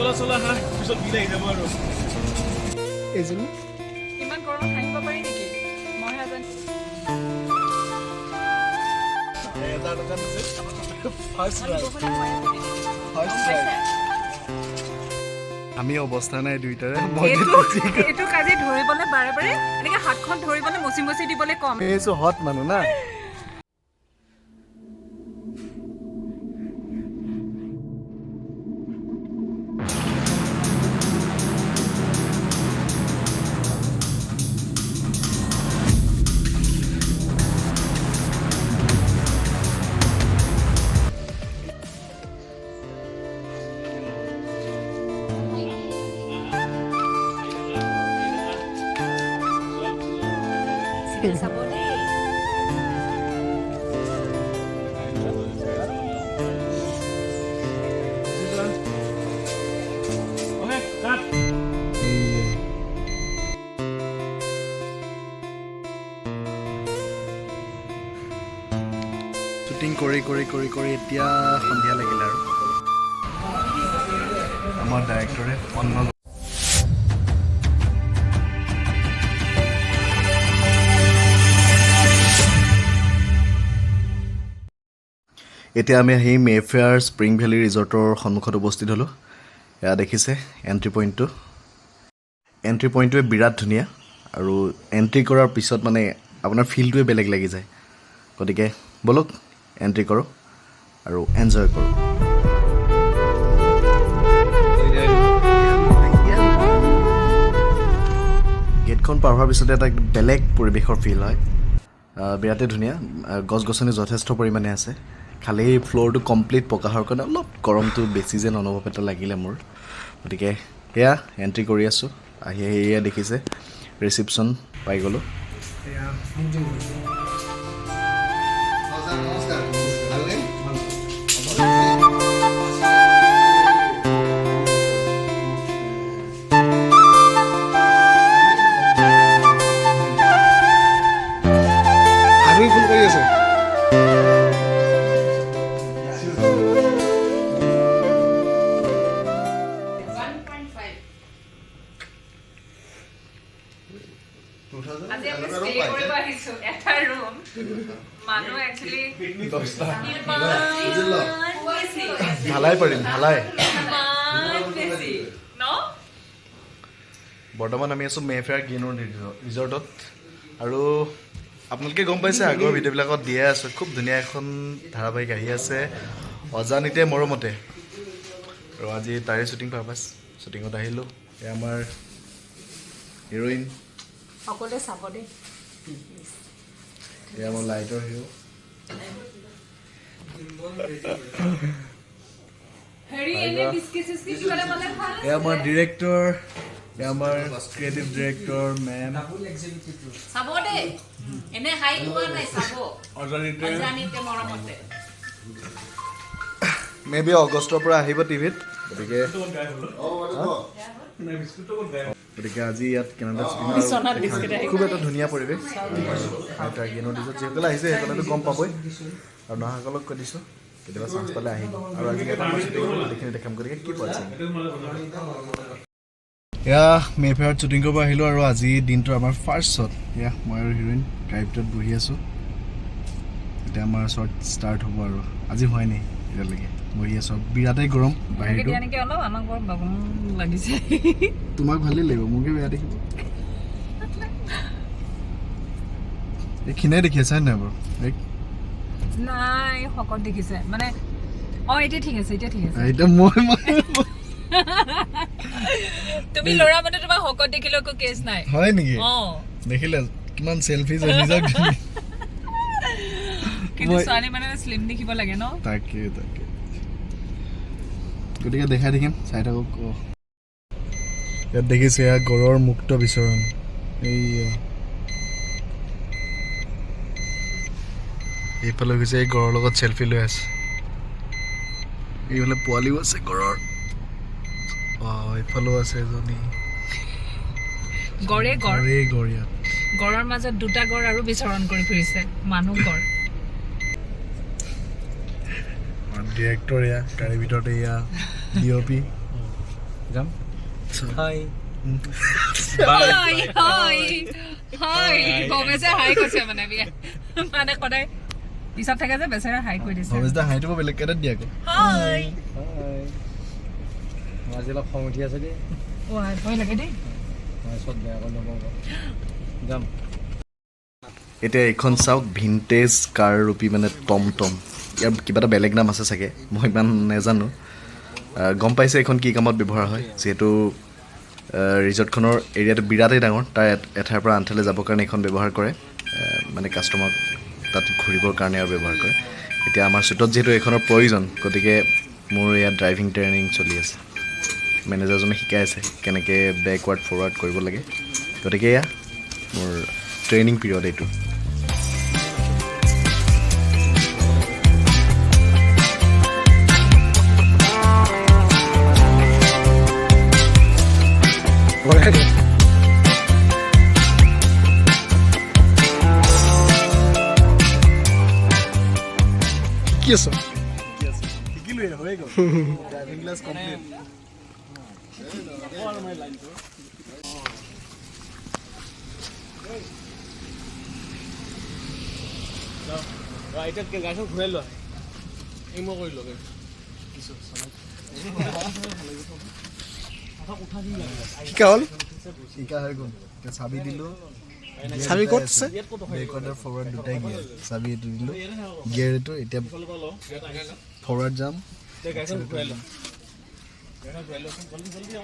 চলা চলা হা পিছত বিল আহি যাব আৰু। এইজনী ইমান গৰমত হাঁহিব পাৰি নেকি? মইহে জানো ফাৰ্ষ্ট আমি? ফাৰ্ষ্ট অৱস্থা নাই দুইটাৰে। এইটো এইটো কাজি ধৰিবলৈ বাৰে বাৰে এনেকে হাতখন ধৰিবলৈ মচি মচি দিবলৈ কম। এইছো হট মানুহ না। শ্বুটিং কৰি কৰি কৰি কৰি এতিয়া সন্ধিয়া লাগিলে আৰু। আমাৰ ডাইৰেক্টৰে অন্ন এতিয়া আমি আহি মেফেয়াৰ স্প্ৰিং ভেলী ৰিজৰ্টৰ সন্মুখত উপস্থিত হ'লোঁ। এয়া দেখিছে এণ্ট্ৰি পইণ্টটো এণ্ট্ৰি পইণ্টটোৱে বিৰাট ধুনীয়া আৰু এণ্ট্ৰি কৰাৰ পিছত মানে আপোনাৰ ফিলটোৱে বেলেগ লাগি যায়। গতিকে ব'লক এণ্ট্ৰি কৰোঁ আৰু এনজয় কৰোঁ গেটখন পাৰ হোৱাৰ পিছতে এটা বেলেগ পৰিৱেশৰ ফিল হয়। বিৰাটেই ধুনীয়া। গছ গছনি যথেষ্ট পৰিমাণে আছে। খালি ফ্ল'ৰটো কমপ্লিট পকা হোৱাৰ কাৰণে অলপ গৰমটো বেছি যেন অনুভৱ এটা লাগিলে মোৰ। গতিকে সেয়া এণ্ট্ৰি কৰি আছোঁ। আহি আহি এয়া দেখিছে। ৰিচিপশ্যন পাই গ'লোঁ। ঢালাই পাৰিম ঢালাই? বৰ্তমান আমি আছোঁ মেফেয়াৰ গ্ৰীণৰ ৰিজৰ্টত আৰু আপোনালোকে গম পাইছে আগৰ ভিডিঅ'বিলাকত দিয়ে আছোঁ খুব ধুনীয়া এখন ধাৰাবাহিক আহি আছে অজানিতে মৰমতে আৰু আজি তাৰে শ্বুটিং পাৰপাছ শ্বুটিঙত আহিলোঁ এয়া আমাৰ হিৰ'ইন সকলোৱে চাব দেই। এয়া আমাৰ লাইটৰ হিৰ' এয়া আমাৰ ডিৰেক্টৰ এয়া আমাৰ ক্ৰিয়েটিভ ডিৰেক্টৰ মেম চাব দেই। এনে হাই লোৱা নাই চাব। অজানিতে। অজানিতে মৰমতে। মে বি অগষ্টৰ পৰা আহিব টিভিত। গতিকে গতিকে আজি ইয়াত কেনেডা। খুব এটা ধুনীয়া পৰিৱেশ। আৰু তাৰ গেনৰ দিছত যিসকলে আহিছে সেইসকলেতো গম পাবই। আৰু নহাসকলক কৈ দিছোঁ কেতিয়াবা চান্স পালে আহিব। আৰু আজি এটা গোটেইখিনি দেখাম গতিকে কি পোৱা এয়া মেফেয়াৰত শ্বুটিং কৰিব আহিলোঁ আৰু আজি দিনটোৰ আমাৰ ফাৰ্ষ্ট শ্বট এয়া মই আৰু হিৰইন গাড়ী ভিতৰত বহি আছোঁ। এতিয়া আমাৰ শ্বট ষ্টাৰ্ট হ'ব আৰু। আজি হোৱাই নাই। এতিয়ালৈকে বহি আছোঁ। বিৰাটেই গৰম বাহিৰটো কেতিয়া নেকি অলপ আমাক বৰ বাগৰ লাগিছে। তোমাক ভালেই লাগিব মোকে বেয়া দেখিব। এইখিনিয়ে দেখি আছে হয় নাই বাৰু? এই নাই শকত দেখিছে। মানে অ এতিয়া ঠিক আছে এতিয়া ঠিক আছে। এতিয়া মই মই তুমি ল'ৰা মানে তোমাৰ শকত দেখিলেও একো কেছ নাই। হয় নেকি? অ। দেখিলে কিমান চেলফি নিজক কিন্তু ছোৱালী মানে শ্লিম দেখিব লাগে ন? তাকে তাকে। গতিকে দেখাই থাকিম চাই থাকক। ইয়াত দেখিছে এয়া গড়ৰ মুক্ত বিচৰণ। এইয়া। এইফালে গৈছে এই গড়ৰ লগত চেলফি লৈ আছে। এইফালে পোৱালিও আছে গড়ৰ। অ এইফালেও আছে এজনী। গড়ে গড়। গড় ইয়াত। গড়ৰ মাজত দুটা গড় আৰু বিচৰণ কৰি ফুৰিছে। মানুহ গড়। ডিৰেক্টৰ এয়া গাড়ীৰ ভিতৰতে এয়া ডি অ' পি যাম হাই গমেশে হাই কৈছে মানে বিয়া। মানে সদায় পিছত থাকে যে বেচেৰা হাই কৈ দিছে। দা হাঁহিটো বেলেগ কেইটাত দিয়া হাই আজি অলপ খং উঠি আছে দেই। অ' আই, ভয় লাগে দেই। মই চব বেয়া কৰি নকওঁ যাম এতিয়া এইখন চাওক ভিনটেজ কাৰ ৰূপী মানে টম টম ইয়াৰ কিবা এটা বেলেগ নাম আছে চাগে, মই ইমান নাজানো। গম পাইছে এইখন কি কামত ব্যৱহাৰ হয়, যিহেতু ৰিজৰ্টখনৰ এৰিয়াটো বিৰাটেই ডাঙৰ, তাৰ এঠাইৰ পৰা আনঠাইলৈ যাবৰ কাৰণে এইখন ব্যৱহাৰ কৰে মানে কাষ্টমাৰক তাত ঘূৰিবৰ কাৰণে আৰু ব্যৱহাৰ কৰে। এতিয়া আমাৰ চুটত যিহেতু এইখনৰ প্ৰয়োজন, গতিকে মোৰ ইয়াত ড্ৰাইভিং ট্ৰেইনিং চলি আছে। মেনেজাৰজনে শিকাই আছে কেনেকৈ বেকৱাৰ্ড ফৰৱাৰ্ড কৰিব লাগে। গতিকে এয়া, মোৰ ট্ৰেইনিং পিৰিয়ড এইটো। দে কি আছ শিকিলোৱে হৈ গ'ল ড্ৰাইভিং ক্লাছ কমপ্লিট এতিয়া গাড়ীখন ঘূৰাই লোৱা এই মই কৰি লগে শিকা হ'ল শিকা হয়ে গেল। চাবি দিলোঁ। আছে। বেকৱাৰ্ড আৰু ফৰৱাৰ্ড দুটাই গিয়ে চাবি এইটো দিলোঁ। গিয়াৰ এইটো এতিয়া ফৰৱাৰ্ড যাম জল্দি জল্দি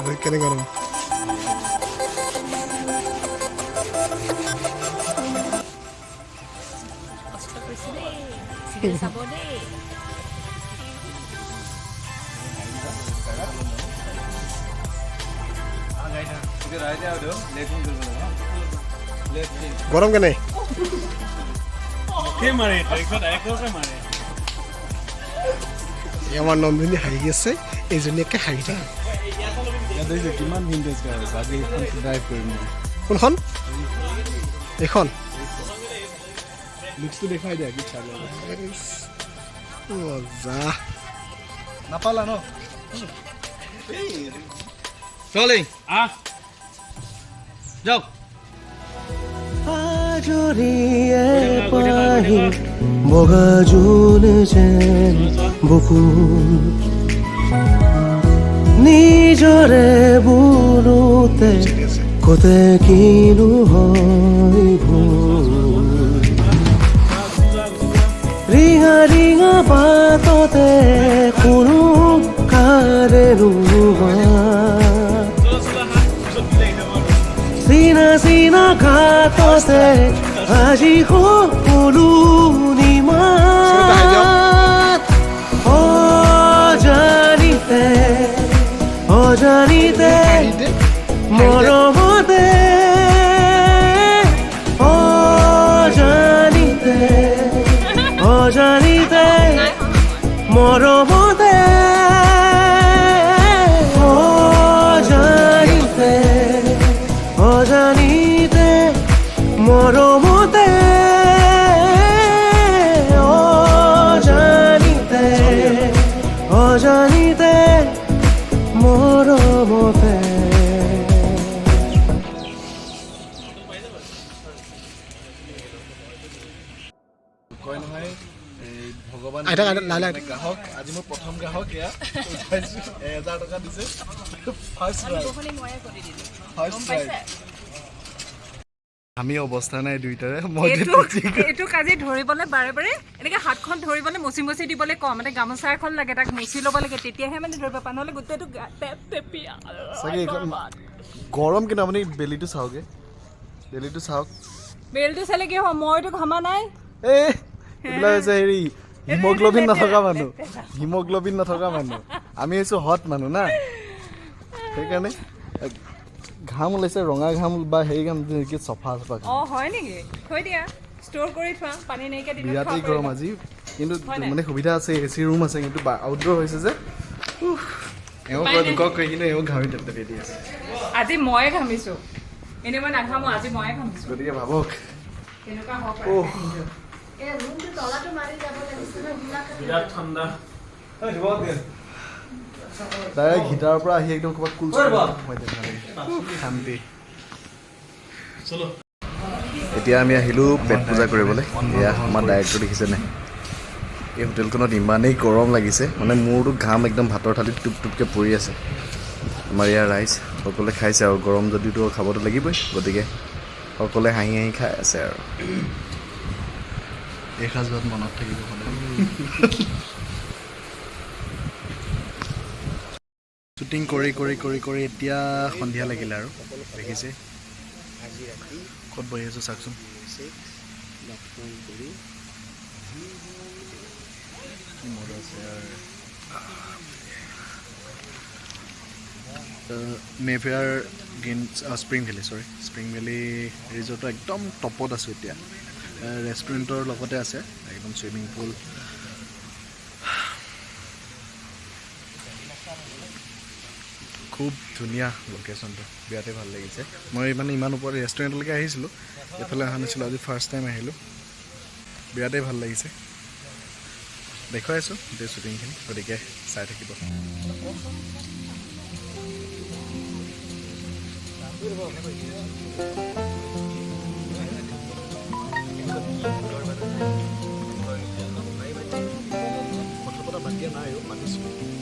আঁতৰত কেনেকুৱা ৰ'ম কষ্ট কৰিছে দেই চিৰিয়েল চাব দেই গৰম কেনে সেই মাৰে ট্ৰেকত একদমে মাৰে এই আমাৰ নন্দিনী হাঁহি আছে এইজনী একে হাঁহি কিমান ভিনটেজ কাৰ আছে আজি এইখন ড্ৰাইভ কৰিম কোনখন? এইখন? লুকছটো দেখাই দিয়া কি চালে মজা নাপালা ন? চলে আহ। যাওক। আজৰিয়ে পাহি বগা জোন যেন বকুল নিজৰে বুলোতে কতে কিনো ভুল? ৰিঙা ৰিঙা পাততে কোনো কাৰে ৰুৱা চিনা চিনা ঘাটতে আজি সকলো নিমাত অজানিতে অজানিতে মরমতে অজানিতে অজানিতে মৰমতে থাক লাহে লাহে গ্ৰাহক। আজি মোৰ প্ৰথম গ্ৰাহক এয়া। উঠাইছোঁ এহেজাৰ টকা দিছে। ফাৰ্ষ্ট ফাৰ্ষ্ট আমি অৱস্থা নাই দুইটাৰে মই এইটো আজি ধৰিবলৈ বাৰে বাৰে এনেকে হাতখন ধৰিবলৈ মচি মচি দিবলৈ কওঁ। মানে গামোচা এখন লাগে তাক মচি ল'ব লাগে। তেতিয়াহে মানে ধৰিব পাৰা নহ'লে গোটেইটো চাগে গৰম কিন্তু আপুনি বেলিটো চাওকগে বেলিটো চাওক। বেলটো চালে কি হ'ব? মইতো ঘামা নাই। এই এইবিলাক হৈছে হেৰি হিমগ্ল'বিন নথকা মানুহ হিমগ্ল'বিন নথকা মানুহ আমি হৈছোঁ হট মানুহ না সেইকাৰণে ঘাম ওলাইছে ৰঙা ঘাম বা হেৰি ঘাম নেকি চফা চফা অঁ হয় নেকি থৈ দিয়া ষ্ট'ৰ কৰি থোৱা পানী নাইকিয়া দিনত বিৰাটেই গৰম। আজি কিন্তু? মানে সুবিধা আছে এ চি ৰুম আছে কিন্তু আউটডোৰ হৈছে যে এওঁ কয় কিন্তু এওঁ ঘামি দি আছে আজি ময়ে ঘামিছো এনেই মই নাঘামো আজি ময়ে ঘামিছো গতিকে ভাবক কেনেকুৱা উহ, বিৰাট ঠাণ্ডা ডাইৰেক্ট হিটাৰৰ পৰা আহি একদম ক'ৰবাত কুল শান্তি চলো এতিয়া আমি আহিলোঁ পেট পূজা কৰিবলৈ। এয়া আমাৰ ডাইৰেক্টৰ দেখিছেনে এই হোটেলখনত ইমানেই গৰম লাগিছে। মানে মোৰতো ঘাম একদম ভাতৰ থালিত টুপ টুপকৈ পৰি আছে। আমাৰ ইয়াৰ ৰাইজ সকলোৱে খাইছে আৰু গৰম যদিওতো খাবতো লাগিবই। গতিকে সকলোৱে হাঁহি হাঁহি খাই আছে আৰু। এই সাজত মনত থাকিব সদায় শ্বুটিং কৰি কৰি কৰি কৰি এতিয়া সন্ধিয়া লাগিলে আৰু, দেখিছে। ক'ত বহি আছোঁ চাওকচোন। Mayfair green spring valley, sorry, spring valley ৰিজৰ্টৰ একদম টপত আছোঁ এতিয়া। ৰেষ্টুৰেণ্টৰ লগতে আছে, একদম চুইমিং পুল খুব ধুনীয়া লোকেশ্যনটো বিৰাটেই ভালো লাগিছে। মই মানে ইমান ওপৰত ৰেষ্টুৰেণ্টলৈকে আহিছিলোঁ এইফালে অহা নাছিলোঁ, আজি ফাৰ্ষ্ট টাইম আহিলোঁ। বিৰাটেই ভালো লাগিছে। দেখুৱাই আছোঁ গোটেই শ্বুটিংখিনি গতিকে চাই থাকিব। 言葉だけないよ、まねし